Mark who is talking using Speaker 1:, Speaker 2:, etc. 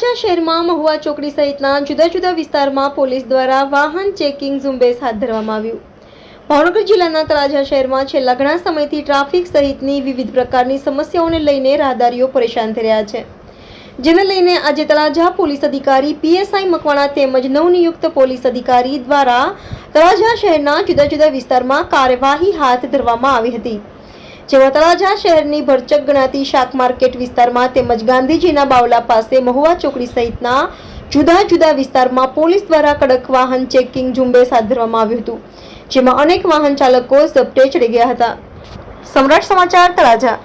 Speaker 1: તળાજા શહેરમાં મહુવા ચોકડી સહિતના જુદા જુદા વિસ્તારમાં પોલીસ દ્વારા વાહન ચેકિંગ ઝુંબેશ હાથ ધરવામાં આવ્યું. ભાવનગર જિલ્લાના તળાજા શહેરમાં છેલ્લા ઘણા સમયથી ટ્રાફિક સહિતની વિવિધ પ્રકારની સમસ્યાઓને લઈને રાહદારીઓ પરેશાન થઈ રહ્યા છે. જેને લઈને આજે તળાજા પોલીસ અધિકારી પીએસઆઈ મકવાણા તેમજ નવનિયુક્ત પોલીસ અધિકારી દ્વારા તળાજા શહેરના જુદા જુદા વિસ્તારમાં કાર્યવાહી હાથ ધરવામાં આવી હતી. જેમાં તળાજા શહેરની ભરચક ગણાતી શાક માર્કેટ વિસ્તારમાં તેમજ ગાંધીજીના બાવલા પાસે મહુવા ચોકડી સહિતના જુદા જુદા વિસ્તારમાં પોલીસ દ્વારા કડક વાહન ચેકિંગ ઝુંબેશ હાથ ધરવામાં આવ્યું હતું, જેમાં અનેક વાહન ચાલકો ઝપટે ચડી ગયા હતા. સમ્રાટ સમાચાર તળાજા